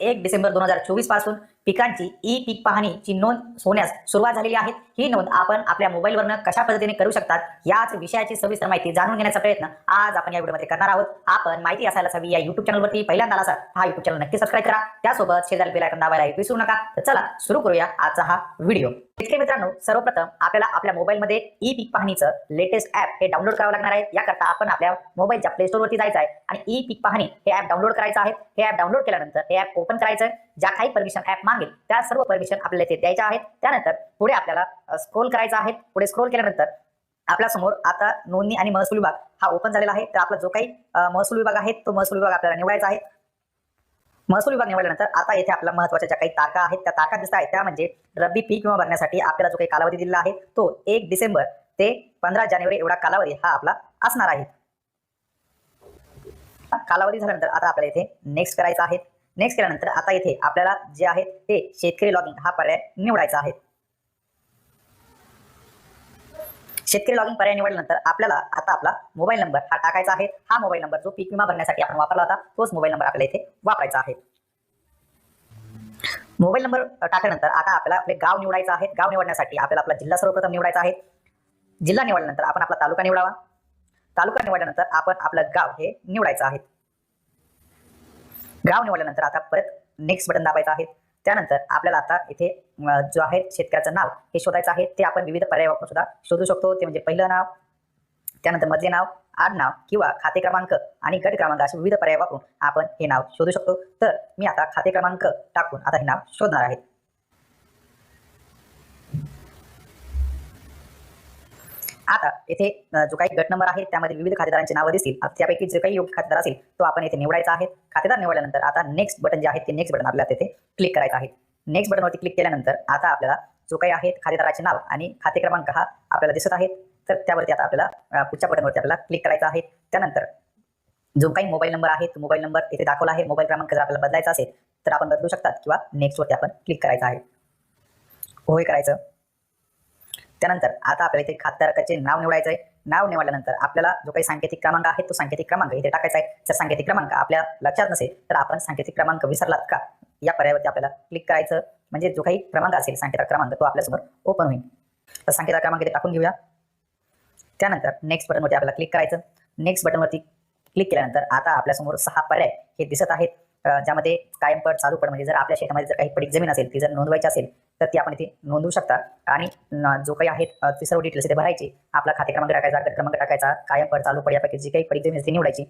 एक डिसेंबर दोन हजार चोवीसपासून पिकांची ई पीक पाहणीची नोंद होण्यास सुरुवात झालेली आहे. ही नोंद आपण आपल्या मोबाईलवरनं कशा पद्धतीने करू शकतात याच विषयाची सविस्तर माहिती जाणून घेण्याचा प्रयत्न आज आपण या व्हिडिओमध्ये करणार आहोत. आपण माहिती असायला हवी या युट्यूब चॅनलवरती पहिल्यांदा आला असाल हा युट्यूब चॅनल नक्की सबस्क्राईब करा. त्यासोबत शेजारी बेलायकन दाबायला विसरू नका. तर चला सुरू करूया आजचा हा व्हिडिओ. इतके मित्रांनो सर्वप्रथम आपल्याला आपल्या मोबाईलमध्ये ई पीक पाहणीचं लेटेस्ट ऍप हे डाउनलोड करावं लागणार आहे. याकरता आपण आपल्या मोबाईलच्या प्ले स्टोअरवरती जायचं आहे आणि ई पीक पाहणी हे ऍप डाउनलोड करायचं आहे. हे ऍप डाउनलोड केल्यानंतर हे ऍप ओपन करायचं ज्या काही परमिशन ऍप मागेल त्या सर्व परमिशन आपल्याला इथे द्यायच्या आहेत. त्यानंतर पुढे आपल्याला स्क्रोल करायचं आहे. पुढे स्क्रोल केल्यानंतर आपल्यासमोर आता नोंदणी आणि महसूल विभाग हा ओपन झालेला आहे. तर आपला जो काही महसूल विभाग आहे तो महसूल विभाग आपल्याला निवडायचा आहे. महसूल विभाग निवडल्यानंतर आता येथे आपल्या महत्त्वाच्या ज्या काही तारखा आहेत त्या तारखा दिसत आहेत. त्या म्हणजे रब्बी पीक विमा भरण्यासाठी आपल्याला जो काही कालावधी दिलेला आहे तो एक डिसेंबर ते पंधरा जानेवारी एवढा कालावधी हा आपला असणार आहे. कालावधी झाल्यानंतर आता आपल्याला इथे नेक्स्ट करायचं आहे. नेक्स्ट केल्यानंतर आता इथे आपल्याला जे आहे ते शेतकरी लॉगिंग हा पर्याय निवडायचा आहे. शेतकरी लॉगिन पर्याय निवडल्यानंतर आपल्याला आता आपला मोबाईल नंबर हा टाकायचा आहे. हा मोबाईल नंबर जो पीक विमा भरण्यासाठी आपण वापरला होता तोच मोबाईल नंबर आपल्याला इथे वापरायचा आहे. मोबाईल नंबर टाकल्यानंतर आता आपल्याला आपले गाव निवडायचं आहे. गाव निवडण्यासाठी आपल्याला आपला जिल्हा सर्वप्रथम निवडायचा आहे. जिल्हा निवडल्यानंतर आपण आपला तालुका निवडावा. तालुका निवडल्यानंतर आपण आपलं गाव हे निवडायचं आहे. गाव निवडल्यानंतर आता परत नेक्स्ट बटन दाबायचं आहे. त्यानंतर आपल्याला आता इथे जो आहे शेतकऱ्याचं नाव हे शोधायचं आहे. ते आपण विविध पर्याय वापरून सुद्धा शोधू शकतो. ते म्हणजे पहिलं नाव त्यानंतर मधले नाव आडनाव किंवा खाते क्रमांक आणि गट क्रमांक असे विविध पर्याय वापरून आपण हे नाव शोधू शकतो. तर मी आता खाते क्रमांक टाकून आता हे नाव शोधणार आहे. आता येथे जो काही गट नंबर आहे त्यामध्ये विविध खातेदारांची नावं दिसतील. त्यापैकी जे काही योग्य खातेदार असेल तो आपण येथे निवडायचा आहे. खातेदार निवडल्यानंतर आता नेक्स्ट बटन जे आहे ते नेक्स्ट बटन आपल्याला तिथे क्लिक करायचं आहे. नेक्स्ट बटनवरती क्लिक केल्यानंतर आता आपल्याला जो काही आहे खातेदाराचे नाव आणि खाते क्रमांक हा आपल्याला दिसत आहे तर त्यावरती आता आपल्याला पुढच्या बटनवरती आपल्याला क्लिक करायचं आहे. त्यानंतर जो काही मोबाईल नंबर आहे तो मोबाईल नंबर इथे दाखवला आहे. मोबाईल क्रमांक जर आपल्याला बदलायचा असेल तर आपण बदलू शकतात किंवा नेक्स्टवरती आपण क्लिक करायचं आहे. होय करायचं. त्यानंतर आता आपल्याला इथे खातेदाराचे नाव निवडायचं आहे नाव निवडल्यानंतर आपल्याला जो काही सांकेतिक क्रमांक आहे तो सांकेतिक क्रमांक इथे टाकायचा आहे. जर सांकेतिक क्रमांक आपल्या लक्षात नसेल तर आपण सांकेतिक क्रमांक विसरलात का? या पर्यायावरती आपल्याला क्लिक करायचं. म्हणजे जो काही क्रमांक असेल सांकेतिक क्रमांक तो आपल्यासमोर ओपन होईल. तर सांकेतिक क्रमांक इथे टाकून घेऊया. त्यानंतर नेक्स्ट बटनवरती आपल्याला क्लिक करायचं. नेक्स्ट बटनवरती क्लिक केल्यानंतर आता आपल्यासमोर सहा पर्याय हे दिसत आहेत. ज्यामध्ये कायम पड चालू पड म्हणजे जर आपल्या शेतामध्ये जर काही पडीक जमीन असेल ती जर नोंदवायची असेल तर ती आपण इथे नोंदवू शकता. आणि जो काही आहेत अं, ती सर्व डिटेल्स इथे भरायची. आपला खाते क्रमांक टाकायचा गट क्रमांक टाकायचा कायम पड चालू पड यापैकी जी काही पडीक जमीन आहे ती निवडायची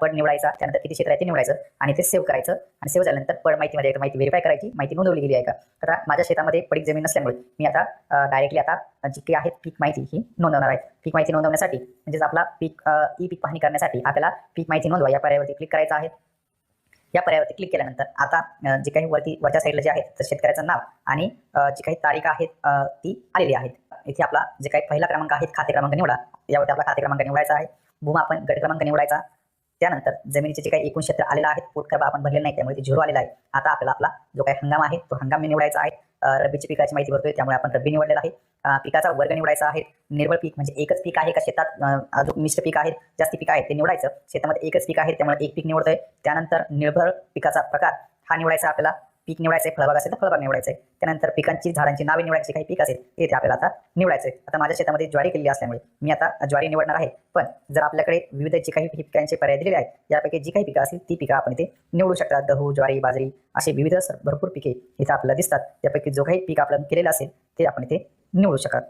पड निवडायचा त्यानंतर किती क्षेत्र आहे ते निवडायचं आणि ते सेव्ह करायचं. आणि सेव्ह झाल्यानंतर पड माहितीमध्ये माहिती व्हेरीफाय करायची माहिती नोंदवली गेली आहे का? तर माझ्या शेतामध्ये पडीक जमीन नसल्यामुळे मी आता डायरेक्टली आता जी काही आहे पीक माहिती ही नोंदवणार आहे. पीक माहिती नोंदवण्यासाठी म्हणजेच आपला पीक ई पीक पाहणी करण्यासाठी आपल्याला पीक माहिती नोंदवा या पर्यायावरती क्लिक करायचं आहे. या पर्यायावरती क्लिक केल्यानंतर आता जे काही वरती वरच्या साईडला जे आहेत तर शेतकऱ्याचं नाव आणि जी काही तारीख आहेत ती आलेली आहेत. इथे आपला जे काही पहिला क्रमांक आहे खाते क्रमांक निवडा. यावरती आपला खाते क्रमांक निवडायचा आहे. भूमापन गट क्रमांक निवडायचा. त्यानंतर जमिनीचे जे काही एकूण क्षेत्र आलेलं आहे पोटकरबा आपण भरलेलं नाही त्यामुळे ते झिरो आलेला आहे. आता आपल्याला आपला जो काही हंगाम आहे तो हंगाम निवडायचा आहे. रब्बीच्या रब्बीची पिकाची माहिती भरतोय त्यामुळे आपण रब्बी निवडलेला आहे. पिकाचा वर्ग निवडायचा आहे. निर्बळ पीक म्हणजे एकच पीक आहे का शेतात? अजून मिश्र पीक आहेत जास्ती पीक आहेत ते निवडायचं. शेतामध्ये एकच पीक आहे त्यामुळे एक पीक निवडतोय. त्यानंतर निर्भर पिकाचा प्रकार हा निवडायचा आपल्याला. पीक निवडायचं आहे फळबाग असेल तर फळबाग निवडायचं आहे त्यानंतर पिकांची झाडांची नावे निवडायची काही पीक असेल ते इथे आपल्याला आता निवडायचं आहे आता माझ्या शेतामध्ये ज्वारी केलेली असल्यामुळे मी आता ज्वारी निवडणार आहे. पण जर आपल्याकडे विविध जी काही पिकांचे पर्याय दिलेले आहेत यापैकी जी काही पिकं असतील ती पिकं आपण इथे निवडू शकतात गहू ज्वारी बाजरी असे विविध भरपूर पिके इथे आपल्याला दिसतात. त्यापैकी जो काही पीक आपल्याला केलेलं असेल ते आपण इथे निवडू शकतात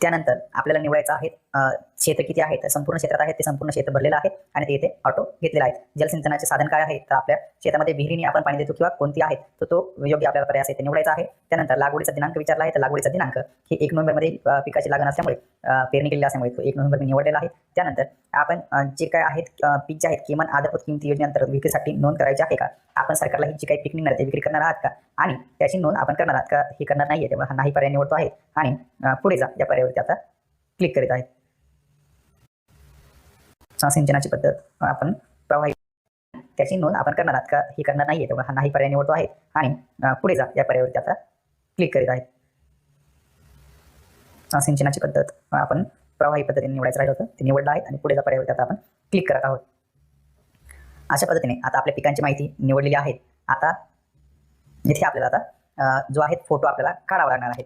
त्यानंतर आपल्याला निवडायचं आहे क्षेत्र किती आहे तर संपूर्ण क्षेत्रात आहे ते संपूर्ण क्षेत्र भरलेलं आहे आणि ते इथे ऑटो घेतलेलं आहे. जलसिंचनाचे साधन काय आहे तर आपल्या शेतामध्ये विहिरीने आपण पाणी देतो किंवा कोणती आहे तर तो योग्य आपल्याला पर्याय असेल ते निवडायचा आहे. त्यानंतर लागवडीचा दिनांक विचारला आहे तर लागवडीचा दिनांक ही एक नोव्हेंबरमध्ये पिकाची लागण असल्यामुळे पेरणी केलेली असल्यामुळे तो एक नोव्हेंबर मी निवडलेला आहे. त्यानंतर आपण जे काय आहेत पीक जे आहेत किमान आधारभूत किमती योजनेअंतर्गत विक्रीसाठी नोंद करायची आहे का? आपण सरकारला ही जी काही पीक निघणार ते विक्री करणार आहात का? आणि त्याची नोंद आपण करणार आहात का? हे करणार नाहीये त्यामुळे हा नाही पर्याय निवडतो आहे. आणि पुढे जा या पर्यायावरती आता क्लिक करीत आहेत सिंचनाची पद्धत आपण प्रवाही त्याची नोंद आपण करणार आहात का? हे करणार नाहीये त्यामुळे हा नाही पर्याय निवडतो आहे. आणि पुढे जा या पर्यायावरती आता क्लिक करीत आहेत. सिंचनाची पद्धत आपण प्रवाही पद्धतीने निवडायचं राहिलं होतं ते निवडलं आहे आणि पुढे जा पर्यायावरती आता आपण क्लिक करत आहोत. अशा पद्धतीने आता आपल्या पिकांची माहिती निवडलेली आहे. आता इथे आपल्याला आता जो आहे फोटो आपल्याला काढावा लागणार आहे.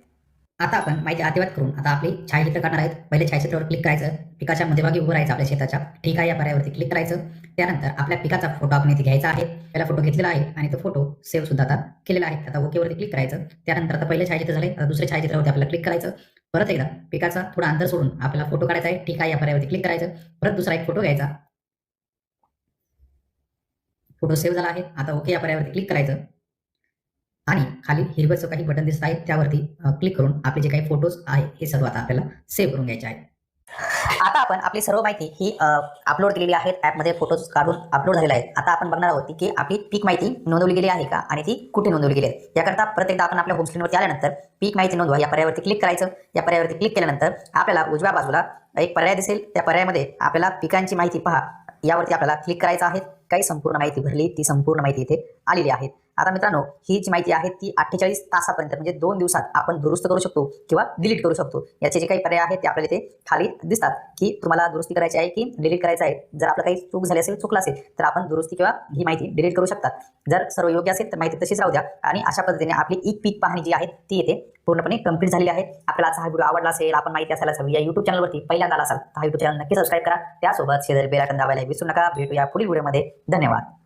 आता आपण माहिती अतिवाद करून आता आपली छायाचित्र काढणार आहेत. पहिले छायाचित्रावर क्लिक करायचं. पिकाच्या मध्यभागी उभं राहायचं आपल्या शेताच्या. ठीक आहे या पर्यायावरती क्लिक करायचं. त्यानंतर आपल्या पिकाचा फोटो आपण इथे घ्यायचा आहे. पहिला फोटो घेतलेला आहे आणि तो फोटो सेव्ह सुद्धा आता केलेला आहे. आता ओकेवरती क्लिक करायचं. त्यानंतर आता पहिले छायाचित्र झाले आता दुसऱ्या छायाचित्रावरती आपल्याला क्लिक करायचं. परत एकदा पिकाचा थोडा अंतर सोडून आपल्याला फोटो काढायचा आहे. ठीक आहे या पर्यायावरती क्लिक करायचं. परत दुसरा एक फोटो घ्यायचा. फोटो सेव्ह झाला आहे. आता ओके या पर्यायावरती क्लिक करायचं. आणि खाली हिरवंचं काही बटन दिसत आहे त्यावरती क्लिक करून आपले जे काही फोटोज आहे हे सर्व आता आपल्याला सेव्ह करून घ्यायचे आहे आता आपण आपली सर्व माहिती ही अपलोड केलेली आहे ॲपमध्ये फोटोज काढून अपलोड झालेला आहे आता आपण बघणार आहोत की आपली पीक माहिती नोंदवली गेली आहे का आणि ती कुठे नोंदवली गेली आहे. याकरता प्रत्येकदा आपण आपल्या होमस्क्रीनवरती आल्यानंतर पीक माहिती नोंदवा. या पर्यायावरती क्लिक करायचं. या पर्यायावरती क्लिक केल्यानंतर आपल्याला उजव्या बाजूला एक पर्याय दिसेल. त्या पर्यायामध्ये आपल्याला पिकांची माहिती पहा. यावरती आपल्याला क्लिक करायचं आहे. काही संपूर्ण माहिती भरली ती संपूर्ण माहिती इथे आलेली आहे. आता मित्रांनो ही जी माहिती आहे ती अठ्ठेचाळीस तासापर्यंत म्हणजे दोन दिवसात आपण दुरुस्त करू शकतो किंवा डिलीट करू शकतो. याचे जे काही पर्याय आहेत ते आपल्याला इथे खाली दिसतात की तुम्हाला दुरुस्ती करायची आहे की डिलीट करायचं आहे. जर आपलं काही चूक झाली असेल चुकला असेल तर आपण दुरुस्ती किंवा ही माहिती डिलीट करू शकतात. जर सर्व योग्य असेल तर माहिती तशीच राहू द्या. आणि अशा पद्धतीने आपली ई पीक पाहणी जी आहे ती येते पूर्णपणे कंप्लीट झाली आहे. आपल्याला असा हा व्हिडिओ आवडला असेल आपण माहिती असायला हवी या युट्यूब चॅनलवरती पहिल्यांदा असाल तर हा युट्यूब चॅनल नक्की सबस्क्राईब करा. त्यासोबत शेजारी बेलाकन दाबायला विसरू नका. भेटूया पुढील व्हिडिओमध्ये धन्यवाद.